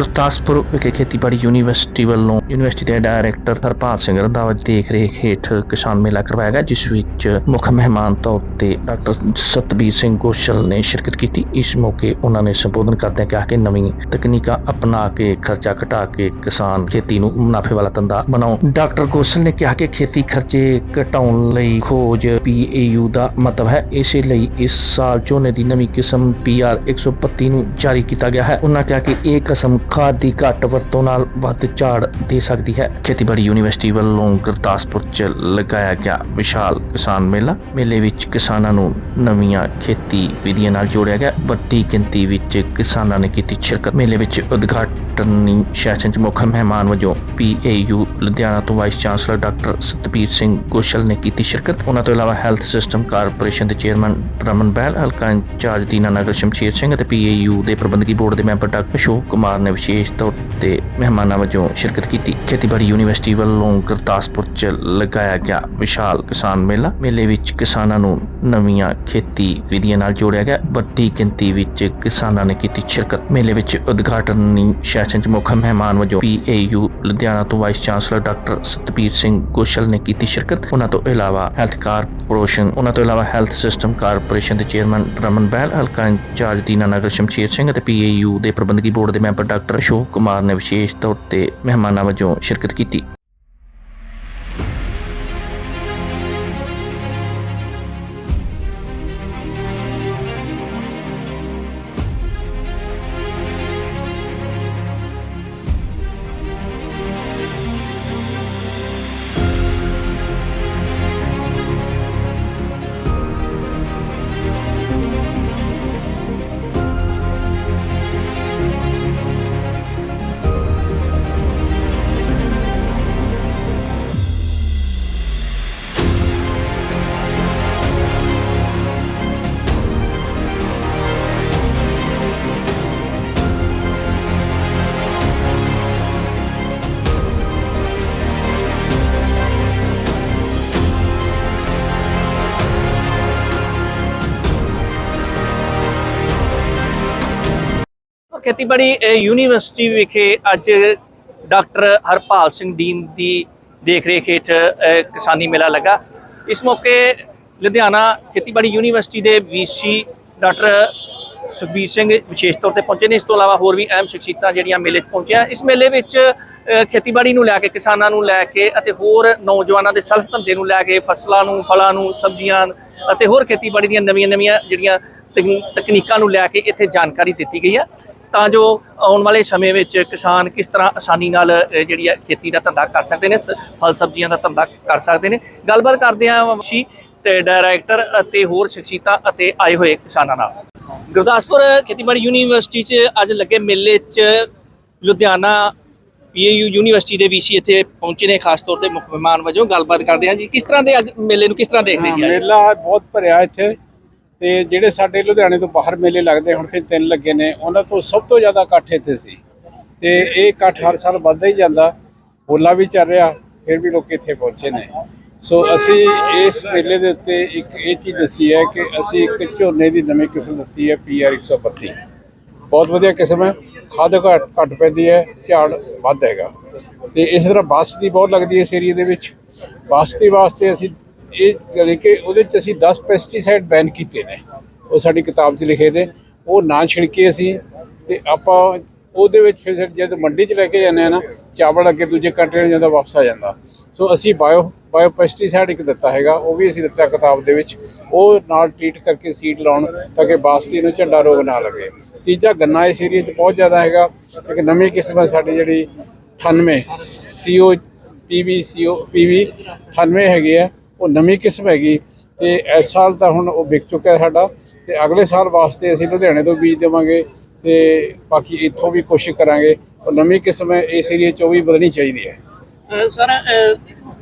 ਗੁਰਦਾਸਪੁਰ ਵਿਖੇ ਖੇਤੀਬਾੜੀ ਯੂਨੀਵਰਸਿਟੀ ਵੱਲੋਂ ਯੂਨੀਵਰਸਿਟੀ ਦੇ ਡਾਇਰੈਕਟਰ ਹਰਪਾਲ ਸਿੰਘ ਰੰਧਾਵਾ ਦੀ ਦੇਖ ਰੇਖ ਹੇਠ ਕਿਸਾਨ ਮੇਲਾ ਕਰਵਾਇਆ ਗਿਆ, ਜਿਸ ਵਿੱਚ ਮੁੱਖ ਮਹਿਮਾਨ ਤੌਰ ਤੇ ਡਾਕਟਰ ਸਤਬੀਰ ਸਿੰਘ ਗੋਸ਼ਲ ਨੇ ਸ਼ਿਰਕਤ ਕੀਤੀ। ਇਸ ਮੌਕੇ ਉਹਨਾਂ ਨੇ ਸੰਬੋਧਨ ਕਰਦਿਆਂ ਕਿਹਾ ਕਿ ਨਵੀਂ ਤਕਨੀਕਾਂ ਅਪਣਾ ਕੇ ਖਰਚਾ ਘਟਾ ਕੇ ਕਿਸਾਨ ਖੇਤੀ ਨੂੰ ਮੁਨਾਫੇ ਵਾਲਾ ਧੰਦਾ ਬਣਾਉਣ। ਡਾਕਟਰ ਗੋਸ਼ਲ ਨੇ ਕਿਹਾ ਕਿ ਖੇਤੀ ਖਰਚੇ ਘਟਾਉਣ ਲਈ ਖੋਜ ਪੀਏਯੂ ਦਾ ਮਤਲਬ ਹੈ। ਇਸੇ ਲਈ ਇਸ ਸਾਲ ਝੋਨੇ ਦੀ ਨਵੀਂ ਕਿਸਮ ਪੀਆਰ 132 ਨੂੰ ਜਾਰੀ ਕੀਤਾ ਗਿਆ ਹੈ। ਉਹਨਾਂ ਕਿਹਾ ਕਿ ਇਹ ਕਿਸਮ ਖਾਦ ਦੀ ਘੱਟ ਵਰਤੋਂ ਨਾਲ ਵੱਧ ਝਾੜ ਦੇ ਸਕਦੀ ਹੈ। ਖੇਤੀਬਾੜੀ ਯੂਨੀਵਰਸਿਟੀ ਵੱਲੋਂ ਗੁਰਦਾਸਪੁਰ 'ਚ ਲਗਾਇਆ ਗਿਆ ਵਿਸ਼ਾਲ ਕਿਸਾਨ ਮੇਲਾ। ਮੇਲੇ ਵਿੱਚ ਕਿਸਾਨਾਂ ਨੂੰ ਨਵੀਆਂ ਖੇਤੀ ਵਿਧੀਆਂ ਨਾਲ ਜੋੜਿਆ ਗਿਆ। ਵੱਡੀ ਗਿਣਤੀ ਵਿੱਚ ਕਿਸਾਨਾਂ ਨੇ ਕੀਤੀ ਸ਼ਿਰਕਤ। ਮੇਲੇ ਵਿੱਚ ਉਦਘਾਟਨੀ ਸੈਸ਼ਨ 'ਚ ਮੁੱਖ ਮਹਿਮਾਨ ਵਜੋਂ ਪੀਏਯੂ ਲੁਧਿਆਣਾ ਤੋਂ vice chancellor doctor Satbir Singh Goshal ਨੇ ਕੀਤੀ ਸ਼ਿਰਕਤ। ਉਹਨਾਂ ਤੋਂ ਇਲਾਵਾ ਹੈਲਥ ਸਿਸਟਮ ਕਾਰਪੋਰੇਸ਼ਨ ਦੇ ਚੇਅਰਮੈਨ ਰਮਨ ਬਹਿਲ, ਹਲਕਾ ਇੰਚਾਰਜ ਦੀਨਾ ਨਗਰ ਸ਼ਮਸ਼ੀਰ ਸਿੰਘ ਅਤੇ ਪੀਏਯੂ ਦੇ ਪ੍ਰਬੰਧਕੀ ਬੋਰਡ ਦੇ ਮੈਂਬਰ ਡਾਕਟਰ ਅਸ਼ੋਕ ਕੁਮਾਰ ਨੇ ਵਿਸ਼ੇਸ਼ ਤੌਰ ਤੇ ਮਹਿਮਾਨਾਂ ਵਜੋਂ ਸ਼ਿਰਕਤ ਕੀਤੀ। ਖੇਤੀਬਾੜੀ ਯੂਨੀਵਰਸਿਟੀ ਵੱਲੋਂ ਗੁਰਦਾਸਪੁਰ 'ਚ ਲਗਾਇਆ ਗਿਆ ਵਿਸ਼ਾਲ ਕਿਸਾਨ ਮੇਲਾ। ਮੇਲੇ ਵਿੱਚ ਕਿਸਾਨਾਂ ਨੂੰ ਨਵੀਆਂ ਖੇਤੀ ਵਿਧੀਆਂ ਨਾਲ ਜੋੜਿਆ ਗਿਆ। ਵੱਡੀ ਗਿਣਤੀ ਵਿੱਚ ਕਿਸਾਨਾਂ ਨੇ ਕੀਤੀ ਸ਼ਿਰਕਤ। ਮੇਲੇ ਵਿੱਚ ਉਦਘਾਟਨੀ ਸੈਸ਼ਨ 'ਚ ਮੁੱਖ ਮਹਿਮਾਨ ਵਜੋਂ ਪੀਏਯੂ ਲੁਧਿਆਣਾ ਤੋਂ vice chancellor doctor Satbir Singh Goshal ਨੇ ਕੀਤੀ ਸ਼ਿਰਕਤ। ਉਹਨਾਂ ਤੋਂ ਇਲਾਵਾ ਹੈਲਥ ਕਾਰਪੋਰੇਸ਼ਨ ਉਹਨਾਂ ਤੋਂ ਇਲਾਵਾ ਹੈਲਥ ਸਿਸਟਮ ਕਾਰਪੋਰੇਸ਼ਨ ਦੇ ਚੇਅਰਮੈਨ ਰਮਨ ਬਹਿਲ, ਹਲਕਾ ਇੰਚਾਰਜ ਦੀਨਾ ਨਗਰ ਸ਼ਮਸ਼ੀਰ ਸਿੰਘ ਅਤੇ ਪੀਏਯੂ ਦੇ ਪ੍ਰਬੰਧਕੀ ਬੋਰਡ ਦੇ ਮੈਂਬਰ ਡਾਕਟਰ ਅਸ਼ੋਕ ਕੁਮਾਰ ਨੇ ਵਿਸ਼ੇਸ਼ ਤੌਰ ਤੇ ਮਹਿਮਾਨਾਂ ਵਜੋਂ ਸ਼ਿਰਕਤ ਕੀਤੀ। ਖੇਤੀਬਾੜੀ ਯੂਨੀਵਰਸਿਟੀ ਵਿਖੇ ਅੱਜ ਡਾਕਟਰ ਹਰਪਾਲ ਸਿੰਘ ਦੀਨ ਦੀ ਦੇਖਰੇਖ ਹੇਠ ਕਿਸਾਨੀ ਮੇਲਾ ਲੱਗਾ। ਇਸ ਮੌਕੇ ਲੁਧਿਆਣਾ ਖੇਤੀਬਾੜੀ ਯੂਨੀਵਰਸਿਟੀ ਦੇ ਵੀਸੀ ਡਾਕਟਰ ਸੁਖਬੀਰ ਸਿੰਘ ਵਿਸ਼ੇਸ਼ ਤੌਰ ਤੇ ਪਹੁੰਚੇ ਨੇ। ਇਸ ਤੋਂ ਇਲਾਵਾ ਹੋਰ ਵੀ ਅਹਿਮ ਸ਼ਖਸੀਅਤਾਂ ਜਿਹੜੀਆਂ ਮੇਲੇ 'ਚ ਪਹੁੰਚੀਆਂ। ਇਸ ਮੇਲੇ ਵਿੱਚ ਖੇਤੀਬਾੜੀ ਨੂੰ ਲੈ ਕੇ, ਕਿਸਾਨਾਂ ਨੂੰ ਲੈ ਕੇ ਅਤੇ ਹੋਰ ਨੌਜਵਾਨਾਂ ਦੇ ਸਲਫ ਧੰਦੇ ਨੂੰ ਲੈ ਕੇ, ਫਸਲਾਂ ਨੂੰ, ਫਲਾਂ ਨੂੰ, ਸਬਜ਼ੀਆਂ ਅਤੇ ਹੋਰ ਖੇਤੀਬਾੜੀ ਦੀਆਂ ਨਵੀਆਂ-ਨਵੀਆਂ ਜਿਹੜੀਆਂ ਤਕਨੀ- ਤਕਨੀਕਾਂ ਨੂੰ ਲੈ ਕੇ ਇੱਥੇ ਜਾਣਕਾਰੀ ਦਿੱਤੀ ਗਈ ਹੈ ਤਾਂ ਜੋ ਆਉਣ ਵਾਲੇ ਸਮੇਂ ਵਿੱਚ ਕਿਸਾਨ ਕਿਸ ਤਰ੍ਹਾਂ ਆਸਾਨੀ ਨਾਲ ਜਿਹੜੀ ਹੈ ਖੇਤੀ ਦਾ ਧੰਦਾ ਕਰ ਸਕਦੇ ਨੇ ਸ- ਫਲ ਸਬਜ਼ੀਆਂ ਦਾ ਧੰਦਾ ਕਰ ਸਕਦੇ ਨੇ। ਗੱਲਬਾਤ ਕਰਦੇ ਹਾਂ ਵੰਸ਼ੀ ਤੇ ਡਾਇਰੈਕਟਰ ਅਤੇ ਹੋਰ ਸ਼ਖਸੀਅਤਾਂ ਅਤੇ ਆਏ ਹੋਏ ਕਿਸਾਨਾਂ ਨਾਲ। ਗੁਰਦਾਸਪੁਰ ਖੇਤੀਬਾੜੀ ਯੂਨੀਵਰਸਿਟੀ 'ਚ ਅੱਜ ਲੱਗੇ ਮੇਲੇ 'ਚ ਲੁਧਿਆਣਾ ਪੀਏਯੂ ਯੂਨੀਵਰਸਿਟੀ ਦੇ ਵੀਸੀ ਇੱਥੇ ਪਹੁੰਚੇ ਨੇ ਖਾਸ ਤੌਰ ਤੇ ਮੁੱਖ ਮਹਿਮਾਨ ਵਜੋਂ। ਗੱਲਬਾਤ ਕਰਦੇ ਹਾਂ ਜੀ ਕਿਸ ਤਰ੍ਹਾਂ ਦੇ ਅੱਜ ਮੇਲੇ ਨੂੰ ਕਿਸ ਤਰ੍ਹਾਂ ਦੇਖਦੇ ਜੀ? ਮੇਲਾ ਬਹੁਤ ਭਰਿਆ ਇੱਥੇ। ਤੇ ਜਿਹੜੇ ਸਾਡੇ ਲੁਧਿਆਣੇ ਤੋਂ ਬਾਹਰ ਮੇਲੇ ਲੱਗਦੇ ਹੁਣ ਤੇ ਤਿੰਨ ਲੱਗੇ ਨੇ, ਉਹਨਾਂ ਤੋਂ ਸਭ ਤੋਂ ਜ਼ਿਆਦਾ ਇਕੱਠ ਇੱਥੇ ਸੀ। ਤੇ ਇਹ ਇਕੱਠ ਹਰ ਸਾਲ ਵੱਧਦਾ ਹੀ ਜਾਂਦਾ, ਹੋਲਾ ਵੀ ਚੱਲ ਰਿਹਾ, ਫਿਰ ਵੀ ਲੋਕ ਇੱਥੇ ਪਹੁੰਚੇ ਨੇ। ਸੋ ਅਸੀਂ ਇਸ ਮੇਲੇ ਦੇ ਉੱਤੇ ਇੱਕ ਇਹ ਚੀਜ਼ ਦੱਸੀ ਹੈ ਕਿ ਅਸੀਂ ਇੱਕ ਝੋਨੇ ਦੀ ਨਵੀਂ ਕਿਸਮ ਦਿੱਤੀ ਹੈ ਪੀਆਰ 132 ਬਹੁਤ ਵਧੀਆ ਕਿਸਮ ਹੈ, ਖਾਦ ਘੱਟ ਘੱਟ ਪੈਂਦੀ ਹੈ, ਝਾੜ ਵੱਧ ਹੈਗਾ। ਤੇ ਇਸ ਤਰ੍ਹਾਂ ਬਾਸਮਤੀ ਬਹੁਤ ਲੱਗਦੀ ਹੈ ਇਸ ਏਰੀਆ ਦੇ ਵਿੱਚ। ਬਾਸਮਤੀ ਵਾਸਤੇ ਅਸੀਂ ਇਹ ਜਾਣੀ ਕਿ ਉਹਦੇ ਚ ਅਸੀਂ 10 ਪੈਸਟੀਸਾਈਡ ਬੈਨ ਕੀਤੇ ਨੇ। ਉਹ ਸਾਡੀ ਕਿਤਾਬ 'ਚ ਲਿਖੇ ਨੇ। ਉਹ ਨਾ ਛਿੜਕੇ ਅਸੀਂ ਤੇ ਆਪਾਂ ਉਹਦੇ ਵਿੱਚ ਫਿਰ ਜਦ ਮੰਡੀ 'ਚ ਲੈ ਕੇ ਜਾਂਦੇ ਆ ਨਾ, ਚਾਵਲ ਅੱਗੇ ਦੂਜੇ ਕੰਟਰੀ ਨੂੰ ਜਾਂਦਾ, ਵਾਪਸ ਆ ਜਾਂਦਾ। ਸੋ ਅਸੀਂ ਬਾਇਓ ਬਾਇਓ ਪੈਸਟੀਸਾਈਡ ਇੱਕ ਦਿੱਤਾ ਹੈਗਾ, ਉਹ ਵੀ ਅਸੀਂ ਦਿੱਤਾ ਕਿਤਾਬ ਦੇ ਵਿੱਚ। ਉਹ ਨਾਲ ਟ੍ਰੀਟ ਕਰਕੇ ਸੀਡ ਲਾਉਣ ਤਾਂ ਕਿ ਬਾਸਤੀ ਨੂੰ ਝੰਡਾ ਰੋਗ ਨਾ ਲੱਗੇ। ਤੀਜਾ ਗੰਨਾ ਇਸ ਏਰੀਆ 'ਚ ਬਹੁਤ ਜ਼ਿਆਦਾ ਹੈਗਾ। ਇੱਕ ਨਵੀਂ ਕਿਸਮ ਹੈ ਸਾਡੀ ਜਿਹੜੀ 98 ਸੀਓ ਪੀਵੀ ਸੀਓ ਪੀਵੀ 98 ਹੈਗੀ ਆ। ਉਹ ਨਵੀਂ ਕਿਸਮ ਹੈਗੀ ਤੇ ਇਸ ਸਾਲ ਤਾਂ ਹੁਣ ਉਹ ਵਿਕ ਚੁੱਕਿਆ ਸਾਡਾ ਤੇ ਅਗਲੇ ਸਾਲ ਵਾਸਤੇ ਅਸੀਂ ਲੁਧਿਆਣੇ ਤੋਂ ਬੀਜ ਦੇਵਾਂਗੇ ਤੇ ਬਾਕੀ ਇੱਥੋਂ ਵੀ ਕੋਸ਼ਿਸ਼ ਕਰਾਂਗੇ। ਉਹ ਨਵੀਂ ਕਿਸਮ ਹੈ ਇਸ ਏਰੀਏ 'ਚ ਉਹ ਵੀ ਵਧਣੀ ਚਾਹੀਦੀ ਹੈ। ਸਰ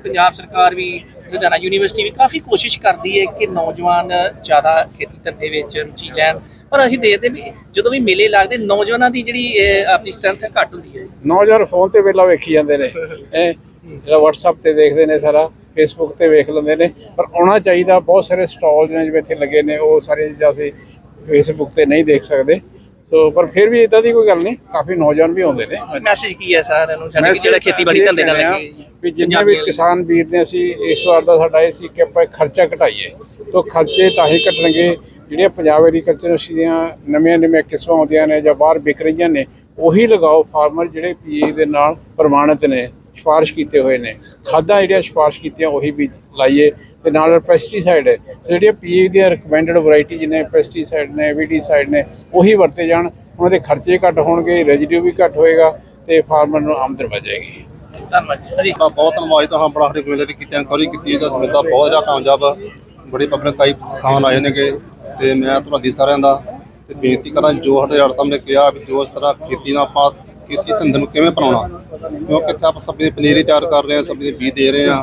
ਪੰਜਾਬ ਸਰਕਾਰ ਵੀ ਲੁਧਿਆਣਾ ਯੂਨੀਵਰਸਿਟੀ ਵੀ ਕਾਫੀ ਕੋਸ਼ਿਸ਼ ਕਰਦੀ ਹੈ ਕਿ ਨੌਜਵਾਨ ਜ਼ਿਆਦਾ ਖੇਤੀ ਧੰਦੇ ਵਿੱਚ ਰੁਚੀ ਲੈਣ। ਪਰ ਅਸੀਂ ਦੇਖਦੇ ਵੀ ਜਦੋਂ ਵੀ ਮੇਲੇ ਲੱਗਦੇ ਨੌਜਵਾਨਾਂ ਦੀ ਜਿਹੜੀ ਆਪਣੀ ਸਟਰੈਂਥ ਘੱਟ ਹੁੰਦੀ ਹੈ। ਨੌਜਵਾਨ ਫੋਨ ਤੇ ਵੇਲਾ ਵੇਖੀ ਜਾਂਦੇ ਨੇ। ਇਹ ਜਿਹੜਾ WhatsApp ਤੇ ਦੇਖਦੇ ਨੇ ਸਾਰਾ। Facebook ਤੇ ਵੇਖ ਲੈਂਦੇ ਨੇ ਪਰ ਆਉਣਾ ਚਾਹੀਦਾ ਬਹੁਤ ਸਾਰੇ ਸਟਾਲ ਨੇ ਜਿਵੇਂ ਇੱਥੇ ਲੱਗੇ ਨੇ ਉਹ ਸਾਰੀਆਂ ਚੀਜ਼ਾਂ ਅਸੀਂ Facebook ਤੇ ਨਹੀਂ ਦੇਖ ਸਕਦੇ। ਸੋ ਪਰ ਫਿਰ ਵੀ ਇਦਾਂ ਦੀ ਕੋਈ ਗੱਲ ਨਹੀਂ ਕਾਫੀ ਨੌਜਵਾਨ ਵੀ ਆਉਂਦੇ ਨੇ। ਮੈਸੇਜ ਕੀ ਹੈ ਸਾਰਿਆਂ ਨੂੰ? ਸਾਡੇ ਜਿਹੜਾ ਖੇਤੀਬਾੜੀ ਧੰਦੇ ਨਾਲ ਲੱਗੇ ਵੀ ਜਿੰਨੇ ਵੀ ਕਿਸਾਨ ਵੀਰ ਨੇ ਅਸੀਂ ਇਸ ਵਾਰ ਦਾ ਸਾਡਾ ਇਹ ਸੀ ਕਿ ਆਪਾਂ ਖਰਚਾ ਘਟਾਈਏ। ਤੋਂ ਖਰਚੇ ਤਾਂ ਹੀ ਘਟਣਗੇ ਜਿਹੜੀਆਂ ਪੰਜਾਬ ਐਗਰੀਕਲਚਰ ਦੀਆਂ ਨਵੀਆਂ ਨਵੀਆਂ ਕਿਸਮਾਂ ਆਉਂਦੀਆਂ ਨੇ ਜਾਂ ਬਾਹਰ ਵਿਕ ਰਹੀਆਂ ਨੇ ਉਹੀ ਲਗਾਓ ਫਾਰਮਰ ਜਿਹੜੇ ਪੀਏ ਦੇ ਨਾਲ ਪ੍ਰਮਾਣਿਤ ਨੇ। ਸਿਫਾਰਿਸ਼ ਕੀਤੇ ਹੋਏ ਨੇ। ਖਾਦਾਂ ਜਿਹੜੀਆਂ ਸਿਫਾਰਿਸ਼ ਕੀਤੀਆਂ, ਉਹੀ ਵੀ ਲਾਈਏ। ਤੇ ਨਾਲ ਪੈਸਟੀਸਾਈਡ ਜਿਹੜੀਆਂ ਪੀਏ ਦੀਆਂ ਰਿਕਮੈਂਡਡ ਵੈਰਾਈਟੀ ਜਿਨੇ ਪੈਸਟੀਸਾਈਡ ਨੇ ਵੀਡੀਸਾਈਡ ਨੇ, ਉਹੀ ਵਰਤੇ ਜਾਣ। ਉਹਨਾਂ ਦੇ ਖਰਚੇ ਘੱਟ ਹੋਣਗੇ ਰੈਜ਼ੀਡਿਊ ਵੀ ਘੱਟ ਹੋਏਗਾ, ਤੇ ਫਾਰਮਰ ਨੂੰ ਆਮਦਨ ਵਧੇਗੀ ਧੰਨਵਾਦ ਜੀ। ਬਹੁਤ ਧੰਨਵਾਦ ਤਾਂ ਬੜਾ ਹਰੇਕ ਮੇਲੇ ਦੀ ਕੀਤੀ ਇਨਕੁਆਰੀ ਕੀਤੀ ਇਹਦਾ ਮੇਲਾ ਬਹੁਤ ਜ਼ਿਆਦਾ ਕਾਮਯਾਬ ਬੜੀ ਪਬਲਿਕ ਆਈ ਕਿਸਾਨ ਆਏ ਨੇਗੇ, ਤੇ ਮੈਂ ਤੁਹਾਡੀ ਸਾਰਿਆਂ ਦਾ ਤੇ ਬੇਨਤੀ ਕਰਾਂ, ਜੋ ਸਾਡੇ ਯਾਰ ਸਾਹਮਣੇ ਕਿਹਾ ਵੀ ਜੋ ਇਸ ਤਰ੍ਹਾਂ ਖੇਤੀ ਨਾਲ ਆਪਾਂ ਖੇਤੀ ਧੰਦੇ ਨੂੰ ਕਿਵੇਂ ਬਣਾਉਣਾ ਕਿਉਂਕਿ ਇੱਥੇ ਆਪਾਂ ਸਬਜ਼ੀ ਦੀ ਪਨੀਰੀ ਤਿਆਰ ਕਰ ਰਹੇ ਹਾਂ ਸਬਜ਼ੀ ਦੇ ਬੀਜ ਦੇ ਰਹੇ ਹਾਂ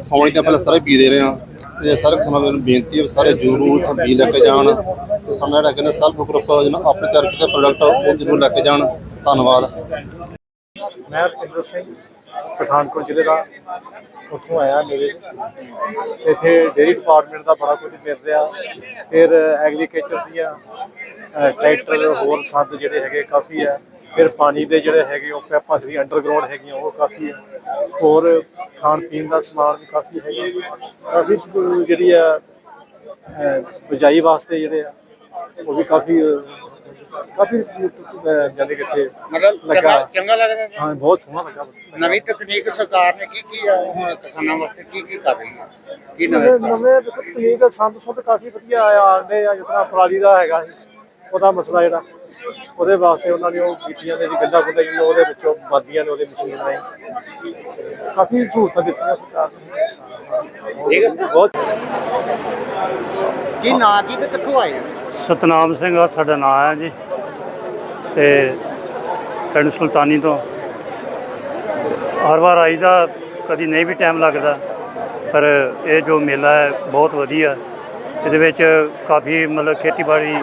ਸੌਣੀ ਦੇ ਪਹਿਲਾਂ ਸਾਰੇ ਬੀਜ ਦੇ ਰਹੇ ਹਾਂ। ਤੇ ਸਾਰੇ ਕਿਸਾਨਾਂ ਨੂੰ ਬੇਨਤੀ ਹੈ ਵੀ ਸਾਰੇ ਜ਼ਰੂਰ ਇੱਥੋਂ ਬੀਜ ਲੈ ਕੇ ਜਾਣ ਤੇ ਸਾਡਾ ਜਿਹੜਾ ਕਹਿੰਦੇ ਸੈਲਫ ਗਰੁੱਪ ਜਿਹਨਾਂ ਆਪਣੇ ਤਿਆਰ ਕੀਤੇ ਪ੍ਰੋਡਕਟ ਉਹ ਜ਼ਰੂਰ ਲੈ ਕੇ ਜਾਣ। ਧੰਨਵਾਦ। ਮੈਂ ਰਪਿੰਦਰ ਸਿੰਘ ਪਠਾਨਕੋਟ ਜ਼ਿਲ੍ਹੇ ਦਾ ਉੱਥੋਂ ਆਇਆ ਮੇਰੇ। ਇੱਥੇ ਡੇਰੀ ਡਿਪਾਰਟਮੈਂਟ ਦਾ ਬੜਾ ਕੁਝ ਮਿਲ ਰਿਹਾ। ਫਿਰ ਐਗਰੀਕਲਚਰ ਦੀਆਂ ਅਹ, ਟਰੈਕਟਰ ਹੋਰ ਸੰਦ ਜਿਹੜੇ ਹੈਗੇ ਕਾਫੀ ਹੈ ਫਿਰ ਪਾਣੀ ਦੇ ਜਿਹੜੇ ਹੈਗੇ ਉਹ ਪੈਪਾਂ ਸੀ ਅੰਡਰਗਰਾਉਂਡ ਹੈਗੀਆਂ ਉਹ ਕਾਫੀ ਹੈ। ਹੋਰ ਖਾਣ ਪੀਣ ਦਾ ਸਮਾਨ ਵੀ ਕਾਫੀ ਹੈਗਾ। ਕਾਫੀ ਜਿਹੜੀ ਆ ਬਿਜਾਈ ਵਾਸਤੇ ਜਿਹੜੇ ਆ ਉਹ ਵੀ ਕਾਫੀ ਕਾਫੀ ਅਹ, ਜਾਨੀ ਕਿ ਇੱਥੇ ਮਤਲਬ। ਚੰਗਾ ਲੱਗਦਾ ਹਾਂ ਬਹੁਤ ਸੋਹਣਾ ਲੱਗਾ। ਨਵੀਂ ਤਕਨੀਕ ਸਰਕਾਰ ਨੇ ਕੀ ਕੀ ਹੁਣ ਕਿਸਾਨਾਂ ਵਾਸਤੇ ਕੀ ਕੀ ਕਰ ਰਹੀ ਹੈ? ਕੀ ਨਵੇਂ ਨਵੇਂ ਤਕਨੀਕ ਸੰਦ ਸੁੱਧ ਕਾਫੀ ਵਧੀਆ ਆਇਆ ਆਂਦੇ ਆ ਜਿਤਨਾ ਪਰਾਲੀ ਦਾ ਹੈਗਾ ਸੀ ਉਹਦਾ ਮਸਲਾ ਜਿਹੜਾ। ਉਹਦੇ ਵਾਸਤੇ ਉਹਨਾਂ ਨੇ ਉਹ ਕੀਤੀਆਂ ਨੇ ਜੀ ਗੰਦਾ ਗੁੰਦਾ ਜਿਹਨੂੰ ਉਹਦੇ ਵਿੱਚੋਂ ਵੱਧਦੀਆਂ ਨੇ ਉਹਦੇ ਮਸ਼ੀਨ ਰਾਹੀਂ ਕਾਫੀ ਸਹੂਲਤਾਂ ਦਿੱਤੀਆਂ ਸਰਕਾਰ ਨੇ। ਠੀਕ ਹੈ। ਬਹੁਤ ਕੀ ਨਾਂ ਕੀ ਤੇ ਕਿੱਥੋਂ ਆਏ? ਸਤਨਾਮ ਸਿੰਘ ਆ ਸਾਡਾ ਨਾਮ ਹੈ ਜੀ। ਤੇ ਪਿੰਡ ਸੁਲਤਾਨੀ ਤੋਂ। ਹਰ ਵਾਰ ਆਈਦਾ ਕਦੀ ਨਹੀਂ ਵੀ ਟਾਈਮ ਲੱਗਦਾ। ਪਰ ਇਹ ਜੋ ਮੇਲਾ ਹੈ ਬਹੁਤ ਵਧੀਆ। ਇਹਦੇ ਵਿੱਚ ਕਾਫੀ ਮਤਲਬ ਖੇਤੀਬਾੜੀ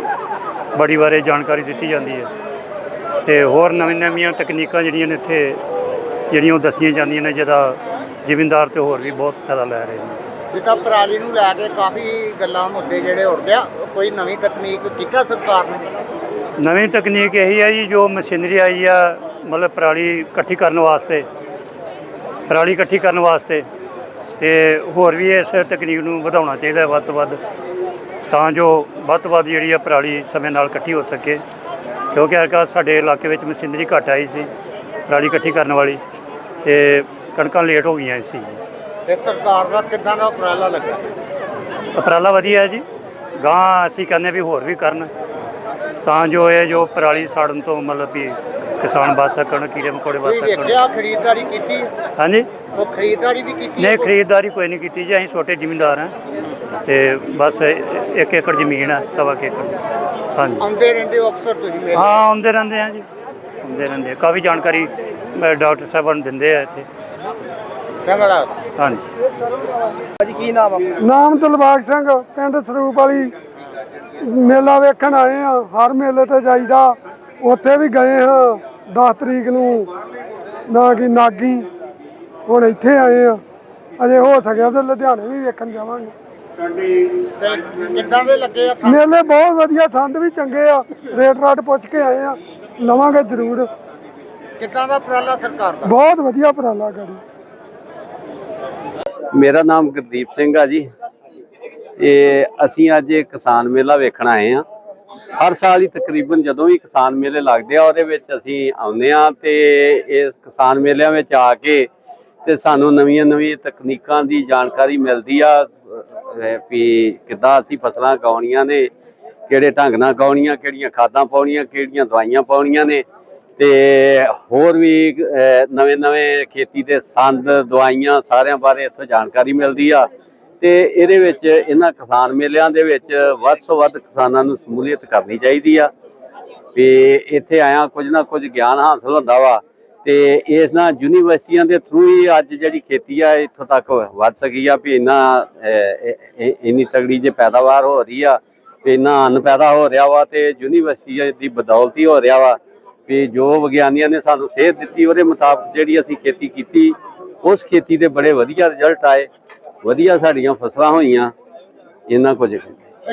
ਬੜੀ ਬਾਰੇ ਜਾਣਕਾਰੀ ਦਿੱਤੀ ਜਾਂਦੀ ਹੈ। ਤੇ ਹੋਰ ਨਵੀਂ ਨਵੀਆਂ ਤਕਨੀਕਾਂ ਜਿਹੜੀਆਂ ਨੇ ਇੱਥੇ ਜਿਹੜੀਆਂ ਉਹ ਦੱਸੀਆਂ ਜਾਂਦੀਆਂ ਨੇ ਜਿਹਦਾ ਜ਼ਿਮੀਂਦਾਰ ਤੇ ਹੋਰ ਵੀ ਬਹੁਤ ਫਾਇਦਾ ਲੈ ਰਹੇ ਨੇ। ਜਿੱਦਾਂ ਪਰਾਲੀ ਨੂੰ ਲੈ ਕੇ ਕਾਫੀ ਗੱਲਾਂ ਮੁੱਦੇ ਜਿਹੜੇ ਉੱਠਦੇ ਆ ਕੋਈ ਨਵੀਂ ਤਕਨੀਕ ਕੀਤਾ ਸਰਕਾਰ ਨੇ? ਨਵੀਂ ਤਕਨੀਕ ਇਹੀ ਹੈ ਜੀ ਜੋ ਮਸ਼ੀਨਰੀ ਆਈ ਆ ਮਤਲਬ ਪਰਾਲੀ ਇਕੱਠੀ ਕਰਨ ਵਾਸਤੇ ਪਰਾਲੀ ਇਕੱਠੀ ਕਰਨ ਵਾਸਤੇ ਤੇ ਹੋਰ ਵੀ ਇਸ ਤਕਨੀਕ ਨੂੰ ਵਧਾਉਣਾ ਚਾਹੀਦਾ ਹੈ ਵੱਧ ਤੋਂ ਵੱਧ। ਤਾਂ ਜੋ ਵੱਧ ਤੋਂ ਵੱਧ ਜਿਹੜੀ ਆ ਪਰਾਲੀ ਸਮੇਂ ਨਾਲ ਇਕੱਠੀ ਹੋ ਸਕੇ। ਕਿਉਂਕਿ ਅੱਜ ਸਾਡੇ ਇਲਾਕੇ ਵਿੱਚ ਮਸ਼ੀਨਰੀ ਘੱਟ ਆਈ ਸੀ ਪਰਾਲੀ ਇਕੱਠੀ ਕਰਨ ਵਾਲੀ ਤੇ ਕਣਕਾਂ ਲੇਟ ਹੋ ਗਈਆਂ ਸੀ। ਤੇ ਸਰਕਾਰ ਦਾ ਕਿੱਦਾਂ ਦਾ ਉਪਰਾਲਾ ਲੱਗਾ? ਉਪਰਾਲਾ ਵਧੀਆ ਹੈ ਜੀ। ਗਾਂ ਅਸੀਂ ਕਹਿੰਦੇ ਵੀ ਹੋਰ ਵੀ ਕਰਨ। ਤਾਂ ਜੋ ਇਹ ਜੋ ਪਰਾਲੀ ਸਾੜਨ ਤੋਂ ਮਤਲਬ ਵੀ ਕਿਸਾਨ ਬਚ ਸਕਣ ਕੀੜੇ ਮਕੌੜੇ ਬਚ ਕੋਈ ਸਕਣ। ਵੇਖਿਆ ਖਰੀਦਦਾਰੀ ਕੀਤੀ? ਹਾਂਜੀ। ਉਹ ਖਰੀਦਦਾਰੀ ਵੀ ਕੀਤੀ ਨਹੀਂ ਖਰੀਦਦਾਰੀ ਕੋਈ ਨਹੀਂ ਕੀਤੀ ਜੀ ਅਸੀਂ ਛੋਟੇ ਜ਼ਿਮੀਂਦਾਰ ਹਾਂ ਤੇ ਬਸ ਇੱਕ ਏਕੜ ਜ਼ਮੀਨ ਹੈ ਸਵਾ ਕੁ ਏਕੜ। ਹਾਂਜੀ। ਆਉਂਦੇ ਰਹਿੰਦੇ ਹੋ ਅਕਸਰ ਤੁਸੀਂ ਮੇਰੇ ਹਾਂ ਆਉਂਦੇ ਰਹਿੰਦੇ ਆ ਜੀ ਆਉਂਦੇ ਰਹਿੰਦੇ ਆ। ਕਾਫੀ ਜਾਣਕਾਰੀ ਅ, ਡਾਕਟਰ ਸਾਹਿਬਾਨ ਦਿੰਦੇ ਆ ਇੱਥੇ। ਚੰਗਾ ਲੱਗਦਾ। ਹਾਂਜੀ। ਨਾਮ ਦਿਲਬਾਗ ਸਿੰਘ ਪਿੰਡ ਸਰੂਪ ਵਾਲੀ। ਮੇਲਾ ਵੇਖਣ ਆਏ ਆ ਹਰ ਮੇਲੇ ਤੇ ਜਾਈਦਾ ਉੱਥੇ ਵੀ ਗਏ ਹਾਂ। 10 ਤਰੀਕ ਨੂੰ ਨਾ ਕਿ ਨਾਗੀ। ਹੁਣ ਇੱਥੇ ਆਏ ਆ। ਅਜੇ ਹੋ ਸਕਿਆ ਤੇ ਲੁਧਿਆਣੇ ਵੀ ਵੇਖਣ ਜਾਵਾਂਗੇ। ਤੇ ਕਿੱਦਾਂ ਦੇ ਲੱਗੇ ਆ ਸਾਨੂੰ? ਮੇਲੇ ਬਹੁਤ ਵਧੀਆ ਸੰਦ ਵੀ ਚੰਗੇ ਆ। ਰੇਟ ਰਾਟ ਪੁੱਛ ਕੇ ਆਏ ਆ। ਲਵਾਂਗੇ ਜ਼ਰੂਰ। ਕਿੱਦਾਂ ਦਾ ਉਪਰਾਲਾ ਸਰਕਾਰ ਦਾ? ਬਹੁਤ ਵਧੀਆ ਉਪਰਾਲਾ ਗੜੀ ਮੇਰਾ ਨਾਮ ਗੁਰਦੀਪ ਸਿੰਘ ਆ ਜੀ। ਇਹ ਅਸੀਂ ਅੱਜ ਇਹ ਕਿਸਾਨ ਮੇਲਾ ਵੇਖਣ ਆਏ ਆ। ਹਰ ਸਾਲ ਹੀ ਤਕਰੀਬਨ ਜਦੋਂ ਵੀ ਕਿਸਾਨ ਮੇਲੇ ਲੱਗਦੇ ਆ, ਉਹਦੇ ਵਿੱਚ ਅਸੀਂ ਆਉਂਦੇ ਆ ਤੇ ਇਸ ਕਿਸਾਨ ਮੇਲਿਆਂ ਵਿੱਚ ਆ ਕੇ ਤੇ ਸਾਨੂੰ ਨਵੀਆਂ ਨਵੀਆਂ ਤਕਨੀਕਾਂ ਦੀ ਜਾਣਕਾਰੀ ਮਿਲਦੀ ਆ ਵੀ ਕਿੱਦਾਂ ਅਸੀਂ ਫਸਲਾਂ ਗਾਉਣੀਆਂ ਨੇ, ਕਿਹੜੇ ਢੰਗ ਨਾਲ ਗਾਉਣੀਆਂ ਕਿਹੜੀਆਂ ਖਾਦਾਂ ਪਾਉਣੀਆਂ, ਕਿਹੜੀਆਂ ਦਵਾਈਆਂ ਪਾਉਣੀਆਂ ਨੇ ਤੇ ਹੋਰ ਵੀ ਨਵੇਂ ਨਵੇਂ ਖੇਤੀ ਦੇ ਸੰਦ, ਦਵਾਈਆਂ ਸਾਰਿਆਂ ਬਾਰੇ ਇੱਥੋਂ ਜਾਣਕਾਰੀ ਮਿਲਦੀ ਆ। ਤੇ ਇਹਦੇ ਵਿੱਚ ਇਹਨਾਂ ਕਿਸਾਨ ਮੇਲਿਆਂ ਦੇ ਵਿੱਚ ਵੱਧ ਤੋਂ ਵੱਧ ਕਿਸਾਨਾਂ ਨੂੰ ਸ਼ਮੂਲੀਅਤ ਕਰਨੀ ਚਾਹੀਦੀ ਆ। ਵੀ ਇੱਥੇ ਆਇਆ ਕੁਝ ਨਾ ਕੁਝ ਗਿਆਨ ਹਾਸਲ ਹੁੰਦਾ ਵਾ ਤੇ ਇਸ ਨਾਲ ਯੂਨੀਵਰਸਿਟੀਆਂ ਦੇ ਥਰੂ ਹੀ ਅੱਜ ਜਿਹੜੀ ਖੇਤੀ ਆ, ਇੱਥੋਂ ਤੱਕ ਵੱਧ ਸਕੀ ਆ ਵੀ ਇੰਨਾ ਇੰਨੀ ਤਗੜੀ ਜੇ ਪੈਦਾਵਾਰ ਹੋ ਰਹੀ ਆ, ਵੀ ਇੰਨਾ ਅੰਨ ਪੈਦਾ ਹੋ ਰਿਹਾ ਵਾ ਤੇ ਯੂਨੀਵਰਸਿਟੀ ਦੀ ਬਦੌਲਤੀ ਹੋ ਰਿਹਾ ਵਾ। ਵੀ ਜੋ ਵਿਗਿਆਨੀਆਂ ਨੇ ਸਾਨੂੰ ਸੇਧ ਦਿੱਤੀ, ਉਹਦੇ ਮੁਤਾਬਕ ਜਿਹੜੀ ਅਸੀਂ ਖੇਤੀ ਕੀਤੀ, ਉਸ ਖੇਤੀ ਦੇ ਬੜੇ ਵਧੀਆ ਰਿਜ਼ਲਟ ਆਏ। ਵਧੀਆ ਸਾਡੀਆਂ ਫਸਲਾਂ ਹੋਈਆਂ ਇੰਨਾ ਕੁਝ।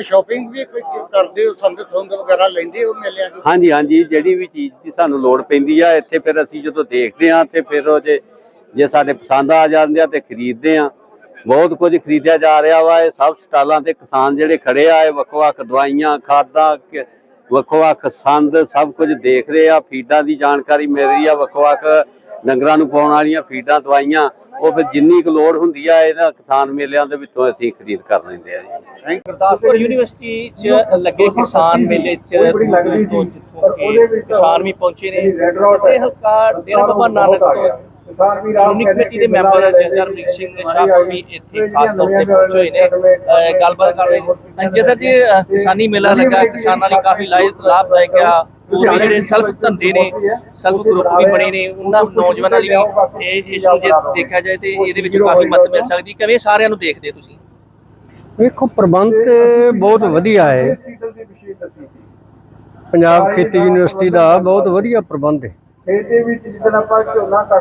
ਸ਼ਾਪਿੰਗ ਵੀ ਕਰਦੇ ਹੋ ਸੰਦ ਸੁੰਦ ਵਗੈਰਾ ਲੈਂਦੇ ਹੋ ਮੇਲਿਆਂ ਹਾਂਜੀ ਹਾਂਜੀ ਜਿਹੜੀ ਵੀ ਚੀਜ਼ ਦੀ ਸਾਨੂੰ ਲੋੜ ਪੈਂਦੀ ਆ ਇੱਥੇ ਫਿਰ ਅਸੀਂ ਜਦੋਂ ਦੇਖਦੇ ਆ ਤੇ ਫਿਰ ਉਹ ਜੇ ਜੇ ਸਾਡੇ ਪਸੰਦ ਆ ਜਾਂਦੇ ਆ ਤੇ ਖਰੀਦਦੇ ਆ ਬਹੁਤ ਕੁਝ ਖਰੀਦਿਆ ਜਾ ਰਿਹਾ ਵਾ ਇਹ ਸਭ ਸਟਾਲਾਂ ਤੇ ਕਿਸਾਨ ਜਿਹੜੇ ਖੜੇ ਆ ਇਹ ਵੱਖ-ਵੱਖ ਦਵਾਈਆਂ ਖਾਦਾਂ ਵੱਖ-ਵੱਖ ਸੰਦ ਸਭ ਕੁਝ ਦੇਖ ਰਹੇ ਆ ਫੀਡਾਂ ਦੀ ਜਾਣਕਾਰੀ ਮਿਲ ਰਹੀ ਆ ਵੱਖ-ਵੱਖ ਡੰਗਰਾਂ ਨੂੰ ਪਾਉਣ ਵਾਲੀਆਂ ਫੀਡਾਂ ਦਵਾਈਆਂ। ਉਹ ਫਿਰ ਜਿੰਨੀ ਕੁ ਲੋੜ ਹੁੰਦੀ ਆ ਇਹਨਾਂ ਕਿਸਾਨ ਮੇਲਿਆਂ ਦੇ ਵਿੱਚੋਂ ਅਸੀਂ ਖਰੀਦ ਕਰ ਲੈਂਦੇ ਆ ਜੀ। ਗੁਰਦਾਸਪੁਰ ਯੂਨੀਵਰਸਿਟੀ 'ਚ ਲੱਗੇ ਕਿਸਾਨ ਮੇਲੇ 'ਚ ਤੋਂ ਜਿੱਥੋਂ ਕਿ ਕਿਸਾਨ ਵੀ ਪਹੁੰਚੇ ਨੇ। ਤੇ ਹਲਕਾ ਡੇਰਾ ਬਾਬਾ ਨਾਨਕ ਤੋਂ ਸ਼੍ਰੋਮਣੀ ਕਮੇਟੀ ਦੇ ਮੈਂਬਰ ਜਰਮਨੀਕ ਸਿੰਘ ਸ਼ਾਹ ਵੀ ਇੱਥੇ ਖਾਸ ਤੌਰ ਤੇ ਪਹੁੰਚੇ ਹੋਏ ਨੇ। ਗੱਲਬਾਤ ਕਰਦੇ ਨੇ ਜਦੋਂ ਜੀ ਕਿਸਾਨੀ ਮੇਲਾ ਲੱਗਾ ਕਿਸਾਨਾਂ ਲਈ ਕਾਫੀ ਲਾਭ- ਲਾਭਦਾਇਕ ਆ। ਹੋਰ ਵੀ ਜਿਹੜੇ ਸੈਲਫ ਧੰਦੇ ਨੇ ਸੈਲਫ ਗਰੁੱਪ ਵੀ ਬਣੇ ਨੇ ਉਹਨਾਂ ਨੌਜਵਾਨਾਂ ਲਈ ਵੀ ਇਹ ਇਸ ਨੂੰ ਜੇ ਦੇਖਿਆ ਜਾਏ ਤੇ ਇਹਦੇ ਵਿੱਚ ਕਾਫੀ ਮਦਦ ਮਿਲ ਸਕਦੀ। ਕਿਵੇਂ ਸਾਰਿਆਂ ਨੂੰ ਦੇਖਦੇ ਤੁਸੀਂ? ਵੇਖੋ ਪ੍ਰਬੰਧ ਬਹੁਤ ਵਧੀਆ ਹੈ। ਪੰਜਾਬ ਖੇਤੀ ਯੂਨੀਵਰਸਿਟੀ ਦਾ ਬਹੁਤ ਵਧੀਆ ਪ੍ਰਬੰਧ ਹੈ।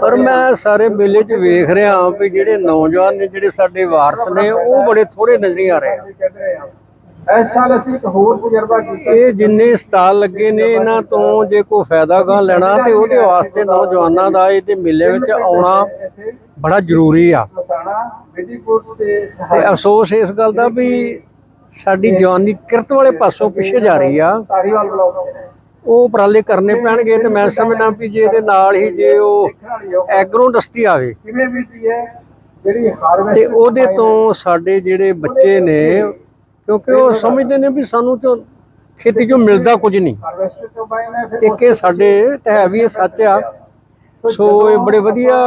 ਪਰ ਮੈਂ ਸਾਰੇ ਮੇਲੇ 'ਚ ਵੇਖ ਰਿਹਾ ਹਾਂ ਵੀ ਜਿਹੜੇ ਨੌਜਵਾਨ ਨੇ ਜਿਹੜੇ ਸਾਡੇ ਵਾਰਸ ਨੇ ਉਹ ਬੜੇ ਥੋੜੇ ਨਜ਼ਰ ਆ ਰਹੇ ਆ ਇਸ ਸਾਲ ਅਸੀਂ ਇੱਕ ਹੋਰ ਤਜਰਬਾ ਕੀਤਾ। ਇਹ ਜਿੰਨੇ ਸਟਾਲ ਲੱਗੇ ਨੇ ਇਹਨਾਂ ਤੋਂ ਜੇ ਕੋਈ ਫਾਇਦਾ ਗਾ ਲੈਣਾ ਤੇ ਉਹਦੇ ਵਾਸਤੇ ਨੌਜਵਾਨਾਂ ਦਾ ਇਹਦੇ ਮੇਲੇ ਵਿੱਚ ਆਉਣਾ ਬੜਾ ਜ਼ਰੂਰੀ ਆ। ਤੇ ਅਫਸੋਸ ਇਸ ਗੱਲ ਦਾ ਵੀ ਸਾਡੀ ਜਵਾਨੀ ਕਿਰਤ ਵਾਲੇ ਪਾਸੋਂ ਪਿੱਛੇ ਜਾ ਰਹੀ ਆ। ਉਹ ਉਪਰਾਲੇ ਕਰਨੇ ਪੈਣਗੇ ਤੇ ਮੈਂ ਸਮਝਦਾ ਵੀ ਜੇ ਇਹਦੇ ਨਾਲ ਹੀ ਜੇ ਉਹ ਐਗਰੋ ਇੰਡਸਟਰੀ ਆਵੇ। ਕਿਵੇਂ ਬੀਤੀ ਹੈ? ਜਿਹੜੀ ਹਾਰਵੈਸਟ ਤੇ ਉਹਦੇ ਤੋਂ ਸਾਡੇ ਜਿਹੜੇ ਬੱਚੇ ਨੇ ਕਿਉਂਕਿ ਉਹ ਸਮਝਦੇ ਨੇ ਵੀ ਸਾਨੂੰ ਤਾਂ ਖੇਤੀ ਚੋਂ ਮਿਲਦਾ ਕੁਝ ਨਹੀਂ। ਇੱਕ ਇਹ ਸਾਡੇ ਤੇ ਹੈ ਵੀ ਇਹ ਸੱਚ ਆ। ਸੋ ਇਹ ਬੜੇ ਵਧੀਆ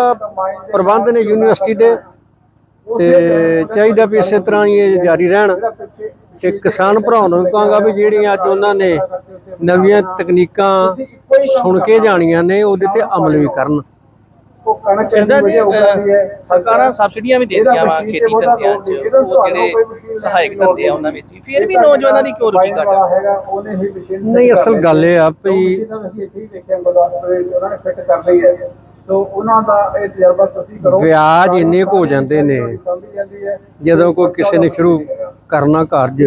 ਪ੍ਰਬੰਧ ਨੇ ਯੂਨੀਵਰਸਿਟੀ ਦੇ ਤੇ ਚਾਹੀਦਾ ਵੀ ਇਸੇ ਤਰ੍ਹਾਂ ਹੀ ਇਹ ਜਾਰੀ ਰਹਿਣ ਤੇ ਕਿਸਾਨ ਭਰਾਵਾਂ ਨੂੰ ਵੀ ਕਹਾਂਗਾ ਵੀ ਜਿਹੜੀਆਂ ਅੱਜ ਉਹਨਾਂ ਨੇ ਨਵੀਆਂ ਤਕਨੀਕਾਂ ਸੁਣ ਕੇ ਜਾਣੀਆਂ ਨੇ, ਉਹਦੇ ਤੇ ਅਮਲ ਵੀ ਕਰਨ। ਉਹ ਕਣਕ ਜੀ ਸਰਕਾਰਾਂ ਸਬਸਿਡੀਆਂ ਵੀ ਦੇ ਰਹੀਆਂ ਵਾ ਖੇਤੀ ਧੰਦਿਆਂ 'ਚ ਉਹ ਜਿਹੜੇ ਸਹਾਇਕ ਧੰਦੇ ਆ ਉਹਨਾਂ ਵਿੱਚ ਫਿਰ ਵੀ ਨੌਜਵਾਨਾਂ ਦੀ ਕਿਉਂ ਰੁਚੀ ਘੱਟ ਨਹੀਂ ਅਸਲ ਗੱਲ ਇਹ ਆ ਵੀ ਜਿੱਦਾਂ ਅਸੀਂ ਇੱਥੇ ਹੀ ਦੇਖਿਆ ਗੁਰਦਾਸਪੁਰ ਵਿੱਚ ਉਹਨਾਂ ਨੇ ਫਿੱਟ ਕਰ ਲਈ ਹੈ। ਸੋ ਉਹਨਾਂ ਦਾ ਇਹ ਤਜਰਬਾ ਤੁਸੀਂ ਕਰੋ। ਵਿਆਜ ਇੰਨੇ ਹੋ ਜਾਂਦੇ ਨੇ ਜਾਂਦੀ ਕੋਈ ਕਿਸੇ ਨੇ ਸ਼ੁਰੂ ਕਰਨਾ ਕਾਰਜ।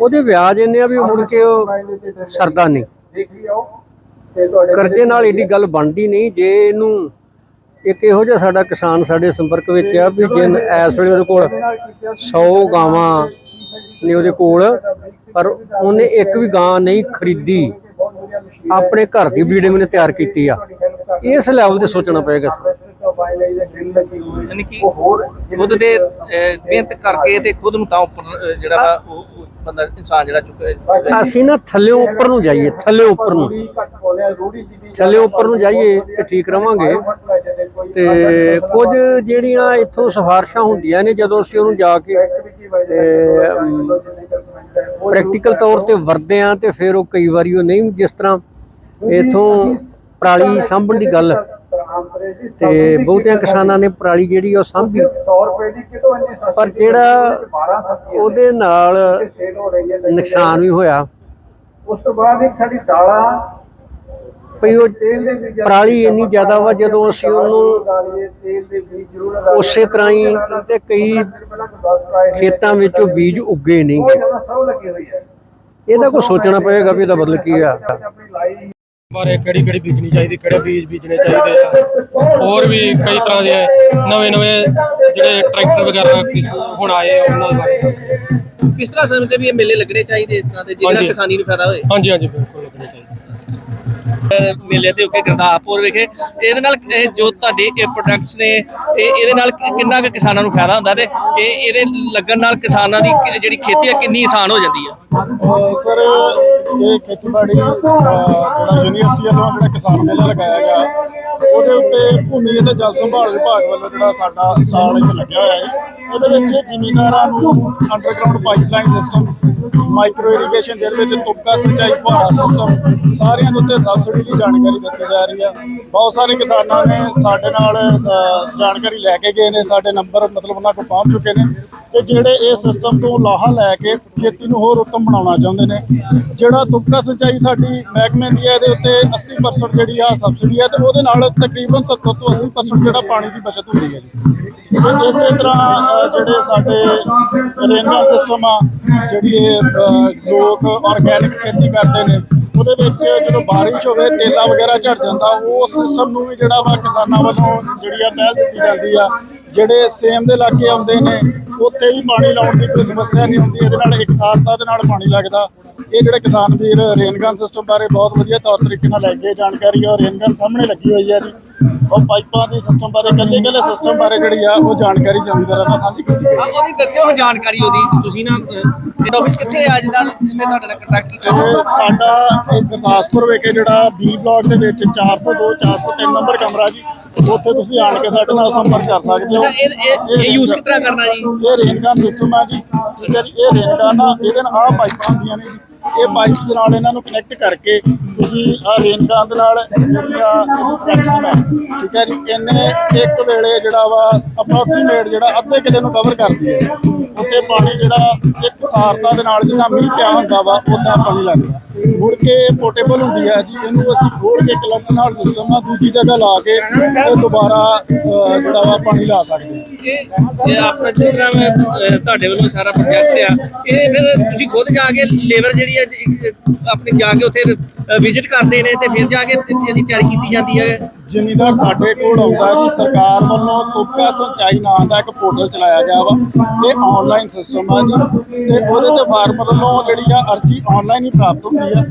ਉਹਦੇ ਵਿਆਜ ਇੰਨੇ ਆ ਵੀ ਉਹ ਮੁੜ ਕੇ ਉਹ ਸਰਦਾ ਨਹੀਂ। ਦੇਖ ਲਿਓ ਕਰਜ਼ੇ ਨਾਲ ਏਡੀ ਗੱਲ ਬਣਦੀ ਨਹੀਂ ਜੇ ਇਹਨੂੰ ਇੱਕ ਇਹੋ ਜਿਹਾ ਸਾਡਾ ਕਿਸਾਨ ਸਾਡੇ ਸੰਪਰਕ ਵਿੱਚ ਆ ਵੀ ਜਿਨ ਇਸ ਵੇਲੇ ਉਹਦੇ ਕੋਲ 100 ਗਾਵਾਂ ਨੇ ਉਹਦੇ ਕੋਲ ਪਰ ਉਹਨੇ ਇੱਕ ਵੀ ਗਾਂ ਨਹੀਂ ਖਰੀਦੀ ਆਪਣੇ ਘਰ ਦੀ ਬਰੀਡਿੰਗ ਨੇ ਤਿਆਰ ਕੀਤੀ ਆ। ਇਸ ਲੈਵਲ ਤੇ ਸੋਚਣਾ ਪਏਗਾ ਯਾਨੀ ਕਿ ਖੁਦ ਦੇ ਮਿਹਨਤ ਕਰਕੇ ਤੇ ਖੁਦ ਨੂੰ ਤਾਂ ਉੱਪਰ ਜਿਹੜਾ ਉਹ ਬੰਦਾ ਇਨਸਾਨ ਜਿਹੜਾ ਚੁੱਕਿਆ ਅਸੀਂ ਨਾ ਥੱਲੇ ਉੱਪਰ ਨੂੰ ਜਾਈਏ ਥੱਲੇ ਉੱਪਰ ਨੂੰ। ਥੱਲੇ ਉੱਪਰ ਨੂੰ ਜਾਈਏ ਤੇ ਠੀਕ ਰਵਾਂਗੇ। ਤੇ ਕੁਝ ਜਿਹੜੀਆਂ ਇੱਥੋਂ ਸਿਫਾਰਸ਼ਾਂ ਹੁੰਦੀਆਂ ਨੇ ਜਦੋਂ ਅਸੀਂ ਉਹਨੂੰ ਜਾ ਕੇ ਪ੍ਰੈਕਟੀਕਲ ਤੌਰ ਤੇ ਵਰਦੇ ਆ ਤੇ ਫਿਰ ਉਹ ਕਈ ਵਾਰੀ ਉਹ ਨਹੀਂ ਜਿਸ ਤਰ੍ਹਾਂ ਇਥੋਂ ਪਰਾਲੀ ਸਾਂਭਣ ਦੀ ਗੱਲ ਤੇ ਬਹੁਤਿਆਂ ਕਿਸਾਨਾਂ ਨੇ ਪਰਾਲੀ ਜਿਹੜੀ ਉਹ ਸਾਂਭੀ। 100 ਰੁਪਏ ਦੀ ਕਿਤੋਂ ਇੰਨੀ ਸਸਤੀ ਪਰ ਜਿਹੜਾ 12 ਸਬਜ਼ੀਆਂ ਉਹਦੇ ਨਾਲ ਨੁਕਸਾਨ ਵੀ ਹੋਇਆ। ਉਸ ਤੋਂ ਬਾਅਦ ਇੱਕ ਸਾਡੀ ਦਾਲਾਂ ਭਈ ਉਹ ਪਰਾਲੀ ਇੰਨੀ ਜ਼ਿਆਦਾ ਵਾ ਜਦੋਂ ਅਸੀਂ ਉਹਨੂੰ ਉਸੇ ਤਰ੍ਹਾਂ ਹੀ ਤੇ ਕਈ ਪਹਿਲਾਂ ਕੋਈ 10 ਪਾਏ ਖੇਤਾਂ ਵਿੱਚੋਂ ਬੀਜ ਉੱਗੇ ਉਹ ਨਹੀਂਗੇ ਜ਼ਿਆਦਾ ਸਭ ਲੱਗੀ ਹੋਈ ਹੈ ਇਹਦਾ ਕੋਈ ਸੋਚਣਾ ਪਏਗਾ ਵੀ ਇਹਦਾ ਬਦਲ ਕੀ ਆ। ਬਾਰੇ ਕਿਹੜੀ ਕਿਹੜੀ ਬੀਜਣੀ ਚਾਹੀਦੀ ਕਿਹੜੇ ਬੀਜ ਬੀਜਣੇ ਚਾਹੀਦੇ ਆ? ਹੋਰ ਵੀ ਕਈ ਤਰ੍ਹਾਂ ਦੇ ਨਵੇਂ ਨਵੇਂ ਜਿਹੜੇ ਟਰੈਕਟਰ ਵਗੈਰਾ ਹੁਣ ਆਏ ਆ ਉਹਨਾਂ ਬਾਰੇ ਕਿਸ ਤਰ੍ਹਾਂ ਸਮਝਦੇ ਵੀ ਇਹ ਮੇਲੇ ਲੱਗਣੇ ਚਾਹੀਦੇ ਇਸ ਤਰ੍ਹਾਂ ਦੇ ਜਿਹਦੇ ਨਾਲ। ਕਿਸਾਨੀ ਨੂੰ ਫਾਇਦਾ ਹੋਏ? ਹਾਂਜੀ ਹਾਂਜੀ ਬਿਲਕੁਲ ਲੱਗਣੇ ਚਾਹੀਦੇ। ਮੇਲੇ ਦੇ ਉੱਤੇ ਗੁਰਦਾਸਪੁਰ ਵਿਖੇ। ਇਹਦੇ ਨਾਲ ਇਹ ਜੋ ਤੁਹਾਡੇ ਇਹ ਪ੍ਰੋਡਕਟਸ ਨੇ, ਇਹ ਇਹਦੇ ਨਾਲ ਕਿੰਨਾ ਕੁ ਕਿਸਾਨਾਂ ਨੂੰ ਫਾਇਦਾ ਹੁੰਦਾ ਤੇ ਇਹ ਇਹਦੇ ਲੱਗਣ ਨਾਲ ਕਿਸਾਨਾਂ ਦੀ ਜਿਹੜੀ ਖੇਤੀ ਆ, ਕਿੰਨੀ ਆਸਾਨ ਹੋ ਜਾਂਦੀ ਆ? ਸਰ, ਇਹ ਖੇਤੀਬਾੜੀ ਜਿਹੜਾ ਯੂਨੀਵਰਸਿਟੀ ਵੱਲੋਂ ਜਿਹੜਾ ਕਿਸਾਨ ਮੇਲਾ ਲਗਾਇਆ ਗਿਆ, ਉਹਦੇ ਉੱਤੇ ਭੂਮੀ ਅਤੇ ਜਲ ਸੰਭਾਲ ਵਿਭਾਗ ਵੱਲੋਂ ਜਿਹੜਾ ਸਾਡਾ ਸਟਾਲ ਇੱਥੇ ਲੱਗਿਆ ਹੋਇਆ ਹੈ ਉਹਦੇ ਵਿੱਚ ਜ਼ਿਮੀਂਦਾਰਾਂ ਨੂੰ underground pipeline system micro irrigation ਜਿਹਦੇ ਵਿੱਚ ਤੁਪਕਾ ਸਿੰਚਾਈ ਫੁਹਾਰਾ ਸਿਸਟਮ ਸਾਰਿਆਂ ਦੇ ਉੱਤੇ ਸਬਸਿਡੀ ਦੀ ਜਾਣਕਾਰੀ ਦਿੱਤੀ ਜਾ ਰਹੀ ਆ। ਬਹੁਤ ਸਾਰੇ ਕਿਸਾਨਾਂ ਨੇ ਸਾਡੇ ਨਾਲ ਜਾਣਕਾਰੀ ਲੈ ਕੇ ਗਏ ਨੇ, ਸਾਡੇ ਨੰਬਰ ਮਤਲਬ ਉਹਨਾਂ ਕੋਲ ਪਹੁੰਚ ਚੁੱਕੇ ਨੇ। ਤੇ ਜਿਹੜੇ ਇਹ ਸਿਸਟਮ ਤੋਂ ਲਾਹਾ ਲੈ ਕੇ ਖੇਤੀ ਨੂੰ ਹੋਰ ਉੱਤਮ ਬਣਾਉਣਾ ਚਾਹੁੰਦੇ ਨੇ। ਜਿਹੜਾ ਤੁਪਕਾ ਸਿੰਚਾਈ ਸਾਡੀ ਮਹਿਕਮੇ ਦੀ ਹੈ, ਇਹਦੇ ਉੱਤੇ 80% ਜਿਹੜੀ ਆ ਸਬਸਿਡੀ ਹੈ ਤੇ ਉਹਦੇ ਨਾਲ ਤਕਰੀਬਨ 70 ਤੋਂ 80% ਜਿਹੜਾ ਪਾਣੀ ਦੀ ਬਚਤ ਹੁੰਦੀ ਹੈ ਜੀ। ਤੇ ਇਸੇ ਤਰ੍ਹਾਂ ਜਿਹੜੇ ਸਾਡੇ ਰੇਨਗਨ ਸਿਸਟਮ ਆ, ਜਿਹੜੀ ਇਹ ਅ, ਲੋਕ ਆਰਗੈਨਿਕ ਖੇਤੀ ਕਰਦੇ ਨੇ। ਉਹਦੇ ਵਿੱਚ ਜਦੋਂ ਬਾਰਿਸ਼ ਹੋਵੇ ਤੇਲਾ ਵਗੈਰਾ ਝੜ ਜਾਂਦਾ ਉਹ ਸਿਸਟਮ ਨੂੰ ਵੀ ਜਿਹੜਾ ਵਾ ਕਿਸਾਨਾਂ ਵੱਲੋਂ ਜਿਹੜੀ ਆ ਪਹਿਲ ਦਿੱਤੀ ਜਾਂਦੀ ਆ। ਜਿਹੜੇ ਸੇਮ ਦੇ ਇਲਾਕੇ ਆਉਂਦੇ ਨੇ ਉੱਥੇ ਵੀ ਪਾਣੀ ਲਾਉਣ ਦੀ ਕੋਈ ਸਮੱਸਿਆ ਨਹੀਂ ਹੁੰਦੀ। ਇਹਦੇ ਨਾਲ ਇੱਕ ਇਕਸਾਰਤਾ ਦੇ ਨਾਲ ਪਾਣੀ ਲੱਗਦਾ। ਇਹ ਜਿਹੜੇ ਕਿਸਾਨ ਵੀਰ ਰੇਨਗਨ ਸਿਸਟਮ ਬਾਰੇ ਬਹੁਤ ਵਧੀਆ ਤੌਰ ਤਰੀਕੇ ਨਾਲ ਲੈ ਕੇ ਜਾਣਕਾਰੀ ਔਰ ਰੇਨਗਨ ਸਾਹਮਣੇ ਲੱਗੀ ਹੋਈ ਹੈ ਜੀ। ਉਹ ਪਾਈਪਾਂ ਦੀ ਸਿਸਟਮ ਬਾਰੇ ਕੱਲੇ ਕੱਲੇ ਸਿਸਟਮ ਬਾਰੇ ਜਿਹੜੀ ਆ ਉਹ ਜਾਣਕਾਰੀ ਜ਼ਮੀਂਦਾਰਾਂ ਨਾਲ ਸਾਂਝੀ ਕੀਤੀ ਗਈ। ਹੈ ਉਹਦੀ ਦੱਸਿਓ ਜਾਣਕਾਰੀ ਉਹਦੀ ਤੁਸੀਂ ਨਾ ਹੈਡ ਆਫਿਸ ਕਿੱਥੇ ਹੈ ਅੱਜ ਦਾ ਜਿੱਥੇ ਤੁਹਾਡੇ ਨਾਲ ਕੰਟੈਕਟ ਕੀਤਾ? ਸਾਡਾ ਇਹ ਗੁਰਦਾਸਪੁਰ ਵਿਖੇ ਜਿਹੜਾ ਬੀ ਬਲਾਕ ਦੇ ਵਿੱਚ 402 403 ਨੰਬਰ ਕਮਰਾ ਜੀ ਉੱਥੇ ਤੁਸੀਂ ਆਣ ਕੇ ਸਾਡੇ ਨਾਲ ਸੰਪਰਕ ਕਰ ਸਕਦੇ ਹੋ। ਇਹ- ਇਹ- ਕਿਸ ਤਰ੍ਹਾਂ ਕਰਨਾ ਜੀ? ਇਹ ਰੇਨਗਨ ਸਿਸਟਮ ਆ ਜੀ ਠੀਕ ਹੈ ਜੀ ਇਹ ਰੇਨਗਨ ਆ ਇਹਦੇ ਨਾਲ ਆਹ ਪਾਈਪਾਂ ਹੁੰਦੀਆਂ ਨੇ ਜੀ। ਇਹ ਪਾਈਪਸ ਦੇ ਨਾਲ ਇਹਨਾਂ ਨੂੰ ਕਨੈਕਟ ਕਰਕੇ ਤੁਸੀਂ ਆ ਰੇਨਗਨ ਦੇ ਨਾਲ ਠੀਕ ਹੈ ਜੀ, ਇਹਨੇ ਇੱਕ ਵੇਲੇ ਜਿਹੜਾ ਵਾ ਅਪਰੋਕਸੀਮੇਟ ਜਿਹੜਾ ਅੱਧੇ ਕਿਲੇ ਨੂੰ ਕਵਰ ਕਰਦੀ ਹੈ ਉੱਥੇ ਪਾਣੀ ਜਿਹੜਾ ਇੱਕ ਸਾਰਤਾ ਦੇ ਨਾਲ ਜਿੰਨਾ ਮੀਂਹ ਪਿਆ ਹੁੰਦਾ ਵਾ, ਉਦਾਂ ਪਾਣੀ ਲੱਗਦਾ ਮੁੜ ਕੇ ਪੋਰਟੇਬਲ ਹੁੰਦੀ ਹੈ ਜੀ, ਇਹਨੂੰ ਅਸੀਂ ਖੋਲ ਕੇ ਕਲੰਪ ਨਾਲ ਸਿਸਟਮ ਆ ਦੂਜੀ ਜਗ੍ਹਾ ਲਾ ਕੇ ਇਹ ਦੁਬਾਰਾ ਜਿਹੜਾ ਵਾ ਪਾਣੀ ਲਾ ਸਕਦੇ ਹਾਂ। ਇਹ ਆਪਣਾ ਜਿਸ ਤਰ੍ਹਾਂ ਤੁਹਾਡੇ ਵੱਲੋਂ ਸਾਰਾ ਪ੍ਰੋਜੈਕਟ ਆ, ਇਹ ਫਿਰ ਤੁਸੀਂ ਖੁਦ ਜਾ ਕੇ ਲੇਬਰ ਜਿਹੜੀ ਹੈ ਇੱਕ ਜਾ ਕੇ ਉੱਥੇ ਵਿਜ਼ਿਟ ਕਰਦੇ ਨੇ ਤੇ ਫਿਰ ਜਾ ਕੇ ਇਹਦੀ ਤਿਆਰੀ ਕੀਤੀ ਜਾਂਦੀ ਹੈ। ਜ਼ਿਮੀਦਾਰ ਸਾਡੇ ਕੋਲ ਆਉਂਦਾ ਜੀ ਸਰਕਾਰ ਵੱਲੋਂ ਤੁਪਕਾ ਸਿੰਚਾਈ ਨਾਂ ਦਾ ਇੱਕ ਪੋਰਟਲ ਚਲਾਇਆ ਗਿਆ ਵਾ। ਇਹ ਆਨਲਾਈਨ ਸਿਸਟਮ ਆ ਜੀ ਤੇ ਉਹਦੇ ਤੇ ਫਾਰਮਰ ਵੱਲੋਂ ਜਿਹੜੀ ਆ ਅਰਜੀ ਆਨਲਾਈਨ ਹੀ ਪ੍ਰਾਪਤ ਹੁੰਦੀ ਆ।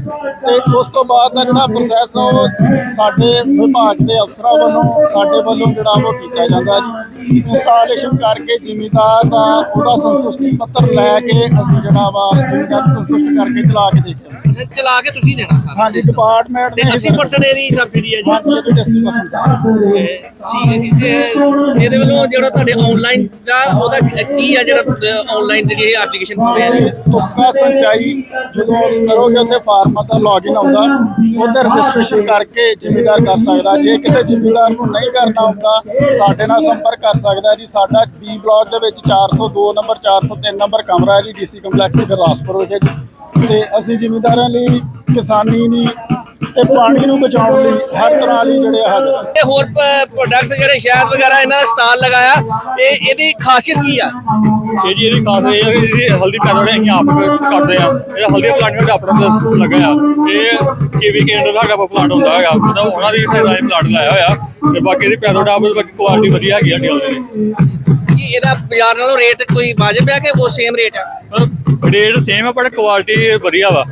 ਤੇ ਉਸ ਤੋਂ ਬਾਅਦ ਦਾ ਜਿਹੜਾ ਪ੍ਰੋਸੈਸ ਉਹ ਸਾਡੇ ਵਿਭਾਗ ਦੇ ਅਫਸਰਾਂ ਵੱਲੋਂ, ਸਾਡੇ ਵੱਲੋਂ ਜਿਹੜਾ ਉਹ ਕੀਤਾ ਜਾਂਦਾ ਜੀ। ਇੰਸਟਾਲੇਸ਼ਨ ਕਰਕੇ ਜ਼ਿਮੀਦਾਰ ਦਾ ਉਹਦਾ ਸੰਤੁਸ਼ਟੀ ਪੱਤਰ ਲੈ ਕੇ ਅਸੀਂ ਜਿਹੜਾ ਵਾ ਜ਼ਿਮੀਦਾਰ ਸੰਤੁਸ਼ਟ ਕਰਕੇ ਚਲਾ ਕੇ ਦੇਖਿਆ। ਅੱਛਾ, ਚਲਾ ਕੇ ਤੁਸੀਂ ਦੇਣਾ ਸਾਰਾ ਹਾਂਜੀ system। ਡਿਪਾਰਟਮੈਂਟ ਤੇ 80% ਇਹਦੀ ਸਬਸਿਡੀ ਹੈ ਜੀ? ਹਾਂਜੀ ਇਹਦੇ 80% ਸਾਰਾ ਇਹ ਠੀਕ ਹੈ ਜੀ ਤੇ ਇਹਦੇ ਵੱਲੋਂ ਜਿਹੜਾ ਤੁਹਾਡੇ ਆਨਲਾਈਨ ਦਾ ਉਹਦਾ ਕੀ ਹੈ ਜਿਹੜਾ ਆਨਲਾਈਨ ਜਿਹੜੀ ਇਹ ਐਪਲੀਕੇਸ਼ਨ ਹੋਵੇ ਤੁਸੀਂ ਤੁਪਕਾ ਸਿੰਚਾਈ ਜਦੋਂ ਕਰੋਗੇ ਉੱਥੇ ਫਾਰਮਰ ਦਾ ਲੌਗਇਨ ਆਉਂਦਾ ਉਹਦੇ ਰਜਿਸਟ੍ਰੇਸ਼ਨ ਕਰਕੇ ਜ਼ਿਮੀਦਾਰ ਕਰ ਸਕਦਾ। ਜੇ ਕਿਸੇ ਜ਼ਿਮੀਦਾਰ ਨੂੰ ਨਹੀਂ ਕਰਨਾ ਹੁੰਦਾ ਸਾਡੇ ਨਾਲ ਸੰਪਰਕ ਕਰ ਸਕਦਾ ਜੀ। ਸਾਡਾ ਬੀ ਬਲਾਕ ਦੇ ਵਿੱਚ 402 ਨੰਬਰ 403 ਨੰਬਰ ਕਮਰਾ ਹੈ ਜੀ ਡੀਸੀ ਕੰਪਲੈਕਸ ਗੁਰਦਾਸਪੁਰ ਵਿਖੇ ਜੀ। ਤੇ ਅਸੀਂ ਜ਼ਿਮੀਦਾਰਾਂ ਲਈ ਕਿਸਾਨੀ ਲਈ ਤੇ ਪਾਣੀ ਨੂੰ ਬਚਾਉਣ ਲਈ ਹਰ ਤਰ੍ਹਾਂ ਲਈ ਜਿਹੜੇ ਹਾਜ਼ਰ ਇਹ ਹੋਰ ਪ੍ਰੋਡਕਟਸ ਜਿਹੜੇ ਸ਼ਹਿਦ ਵਗੈਰਾ ਇਹਨਾਂ ਦਾ ਸਟਾਲ ਲਗਾਇਆ ਇਹ ਇਹਦੀ ਖਾਸੀਅਤ ਕੀ ਆ? ਇਹ ਜੀ ਇਹਦੀ ਖਾਸ ਇਹ ਹੈ ਕਿ ਜਿਹੜੀ ਹਲਦੀ ਪੈਰੋੜੇ ਅਸੀਂ ਆਪ ਕਰਦੇ ਆ। ਇਹ ਹਲਦੀ ਪਲਾਂਟ ਵਿੱਚ ਆਪਣਾ ਲੱਗਾ ਆ। ਇਹ ਕੇਵੀ ਕੇਂਦਰ ਦਾ ਹੈਗਾ ਪਲਾਂਟ ਹੁੰਦਾ ਹੈਗਾ। ਮਤਲਬ ਉਹਨਾਂ ਦੀ ਨਾਲ ਪਲਾਂਟ ਲਾਇਆ ਹੋਇਆ। ਤੇ ਬਾਕੀ ਇਹਦੀ ਪੈਰੋੜਾ ਆਪ ਬਾਕੀ ਕੁਆਲਿਟੀ ਵਧੀਆ ਹੈਗੀ ਸਾਡੀ ਹਲਦੀ ਦੀ। ਕੀ ਇਹਦਾ ਬਾਜ਼ਾਰ ਨਾਲੋਂ ਰੇਟ ਕੋਈ ਵਾਜਬ ਹੈ ਕਿ ਉਹ ਸੇਮ ਰੇਟ ਆ? ਰੇਟ ਸੇਮ ਆ ਪਰ ਕੁਆਲਿਟੀ ਵਧੀਆ ਵਾ।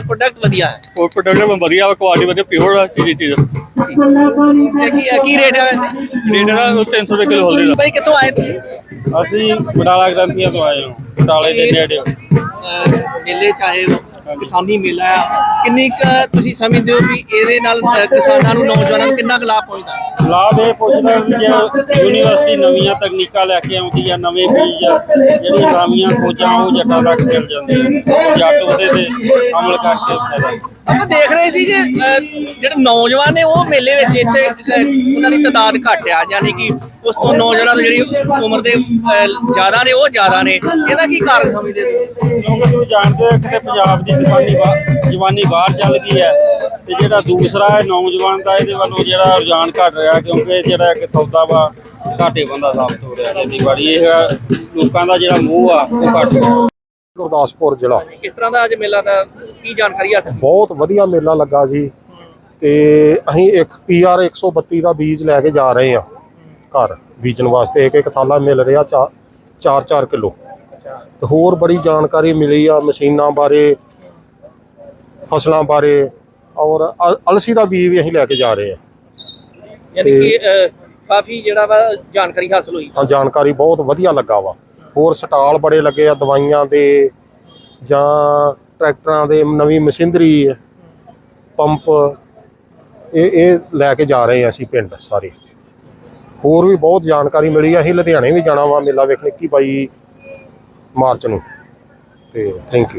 ਪ੍ਰੋਡਕਟ ਵਧੀਆ ਹੈ। ਉਹ ਪ੍ਰੋਡਕਟ ਵਧੀਆ ਵਾ ਕੁਆਲਿਟੀ ਵਧੀਆ ਪਿਓਰ ਆ ਚੀਜ਼ ਚੀਜ਼। ਇਹ ਕੀ ਕੀ ਰੇਟ ਹੈ ਵੈਸੇ? ਰੇਟ ਦਾ 300 ਰੁਪਏ ਕਿਲੋ ਹਲਦੀ ਦਾ। ਭਾਈ ਕਿੱਥੋਂ ਆਏ ਤੁਸੀਂ? ਅਸੀਂ ਬਟਾਲਾ ਗ੍ਰੰਥੀਆਂ ਤੋਂ ਆਏ ਹਾਂ ਬਟਾਲੇ ਦੇ ਨੇੜੇ। ਅਹ ਮੇਲੇ ਚਾਹੇ ਕਿਸਾਨੀ ਮੇਲਾ ਆ। ਕਿੰਨੀ ਕੁ ਤੁਸੀਂ ਸਮਝਦੇ ਹੋ ਵੀ ਇਹਦੇ ਨਾਲ ਕਿਸਾਨਾਂ ਨੂੰ ਨੌਜਵਾਨਾਂ ਨੂੰ ਕਿੰਨਾ ਕੁ ਲਾਭ ਪਹੁੰਚਦਾ ਲਾਭ ਇਹ ਪੁੱਛਦਾ ਵੀ ਜੇ ਯੂਨੀਵਰਸਿਟੀ ਨਵੀਆਂ ਤਕਨੀਕਾਂ ਲੈ ਕੇ ਆਉਂਦੀ ਆ ਨਵੇਂ ਬੀਜ ਆ ਜਿਹੜੀਆਂ ਨਵੀਆਂ ਖੋਜਾਂ ਉਹ ਜੱਟਾਂ ਤੱਕ ਮਿਲ ਜਾਂਦੀਆਂ। ਉਹ ਜੱਟ ਉਹਦੇ ਤੇ ਅਮਲ ਕਰਕੇ ਫਾਇਦਾ। ਆਪਾਂ ਦੇਖ ਰਹੇ ਸੀ ਕਿ ਜਿਹੜੇ ਨੌਜਵਾਨ ਨੇ ਉਹ ਮੇਲੇ ਵਿੱਚ ਇੱਥੇ ਉਹਨਾਂ ਦੀ ਤਾਦਾਦ ਘੱਟ ਆ। ਯਾਨੀ ਕਿ ਉਸ ਤੋਂ ਨੌਜਵਾਨਾਂ ਦੀ ਜਿਹੜੀ ਉਮਰ ਦੇ ਜ਼ਿਆਦਾ ਨੇ ਉਹ ਜ਼ਿਆਦਾ ਨੇ। ਇਹਦਾ ਕੀ ਕਾਰਨ ਸਮਝਦੇ ਤੁਸੀਂ ਕਿਉਂਕਿ ਤੁਸੀਂ ਜਾਣਦੇ ਹੋ ਕਿ ਪੰਜਾਬ ਦੀ ਕਿਸਾਨੀ ਬਾ- ਜਵਾਨੀ ਬਾਹਰ ਚੱਲ ਗਈ ਹੈ ਤੇ ਜਿਹੜਾ ਦੂਸਰਾ ਹੈ ਨੌਜਵਾਨ ਦਾ ਇਹਦੇ ਵੱਲੋਂ ਜਿਹੜਾ ਰੁਝਾਨ ਘਟ ਰਿਹਾ ਕਿਉਂਕਿ ਜਿਹੜਾ ਇੱਕ ਸੌਦਾ ਵਾ ਘਾਟੇ ਬੰਦਾ ਸਾਬਤ ਹੋ ਰਿਹਾ ਖੇਤੀਬਾੜੀ। ਇਹ ਲੋਕਾਂ ਦਾ ਜਿਹੜਾ ਮੋਹ ਆ ਉਹ ਘਟ ਰਿਹਾ। ਗੁਰਦਾਸਪੁਰ ਜ਼ਿਲ੍ਹਾ। ਕਿਸ ਤਰ੍ਹਾਂ ਦਾ ਅੱਜ ਮੇਲਾ ਦਾ ਕੀ ਜਾਣਕਾਰੀ ਹਾਸਲ ਬਹੁਤ ਵਧੀਆ ਮੇਲਾ ਲੱਗਾ ਜੀ। ਤੇ ਅਸੀਂ ਇੱਕ ਪੀਆਰ 132 ਦਾ ਬੀਜ ਲੈ ਕੇ ਜਾ ਰਹੇ ਹਾਂ ਘਰ ਬੀਜਣ ਵਾਸਤੇ। ਇੱਕ ਇੱਕ ਥਾਲਾ ਮਿਲ ਰਿਹਾ 4-4 ਕਿਲੋ। ਤੇ ਹੋਰ ਬੜੀ ਜਾਣਕਾਰੀ ਮਿਲੀ ਆ ਮਸ਼ੀਨਾਂ ਬਾਰੇ। ਫਸਲਾਂ ਬਾਰੇ ਔਰ ਅ- ਅਲਸੀ ਦਾ ਬੀਜ ਵੀ ਅਸੀਂ ਲੈ ਕੇ ਜਾ ਰਹੇ ਹਾਂ। ਯਾਨੀ ਕਿ ਅਹ, ਕਾਫੀ ਜਿਹੜਾ ਵਾ ਜਾਣਕਾਰੀ ਹਾਸਲ ਹੋਈ। ਹਾਂ ਜਾਣਕਾਰੀ ਬਹੁਤ ਵਧੀਆ ਲੱਗਾ ਵਾ। ਹੋਰ ਸਟਾਲ ਬੜੇ ਲੱਗੇ ਆ ਦਵਾਈਆਂ ਦੇ ਜਾਂ ਟਰੈਕਟਰਾਂ ਦੇ ਨਵੀਂ ਮਸ਼ੀਨਰੀ ਪੰਪ ਇਹ ਇਹ ਲੈ ਕੇ ਜਾ ਰਹੇ ਆ ਅਸੀਂ ਪਿੰਡ ਸਾਰੇ। ਹੋਰ ਵੀ ਬਹੁਤ ਜਾਣਕਾਰੀ ਮਿਲੀ ਆ। ਅਸੀਂ ਲੁਧਿਆਣੇ ਵੀ ਜਾਣਾ ਵਾ ਮੇਲਾ ਵੇਖਣ 21 22 ਮਾਰਚ ਨੂੰ। ਤੇ ਥੈਂਕ ਯੂ